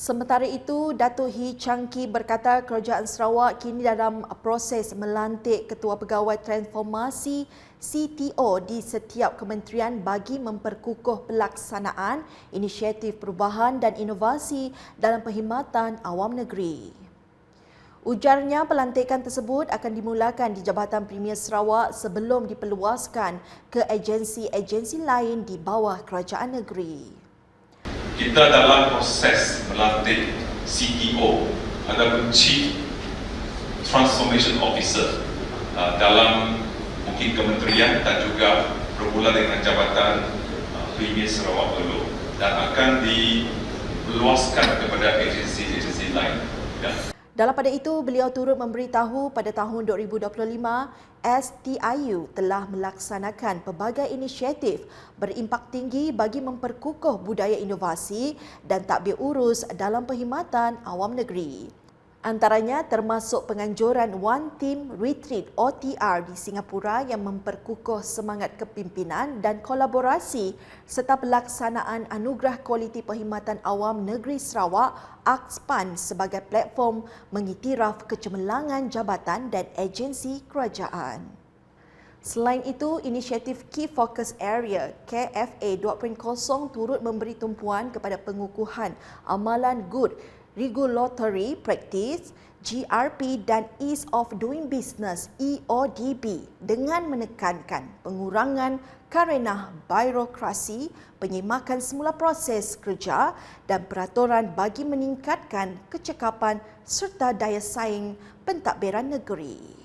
Sementara itu, Datuk Hee Changki berkata Kerajaan Sarawak kini dalam proses melantik Ketua Pegawai Transformasi CTO di setiap kementerian bagi memperkukuh pelaksanaan inisiatif perubahan dan inovasi dalam perkhidmatan awam negeri. Ujarnya pelantikan tersebut akan dimulakan di Jabatan Premier Sarawak sebelum diperluaskan ke agensi-agensi lain di bawah kerajaan negeri kita dalam proses melantik CTO ataupun Chief Transformation Officer uh, dalam mungkin kementerian dan juga bermula dengan jabatan uh, Premier Sarawak dulu dan akan diluaskan kepada agensi-agensi lain. Dalam pada itu, beliau turut memberitahu pada tahun 2025, STIU telah melaksanakan pelbagai inisiatif berimpak tinggi bagi memperkukuh budaya inovasi dan takbir urus dalam perkhidmatan awam negeri. Antaranya termasuk penganjuran One Team Retreat OTR di Singapura yang memperkukuh semangat kepimpinan dan kolaborasi serta pelaksanaan Anugerah Kualiti Perkhidmatan Awam Negeri Sarawak AXPAN sebagai platform mengiktiraf kecemerlangan jabatan dan agensi kerajaan. Selain itu, inisiatif Key Focus Area KFA 2.0 turut memberi tumpuan kepada pengukuhan amalan good Regulatory Practice, GRP dan Ease of Doing Business EODB dengan menekankan pengurangan kerana birokrasi, penyimakan semula proses kerja dan peraturan bagi meningkatkan kecekapan serta daya saing pentadbiran negeri.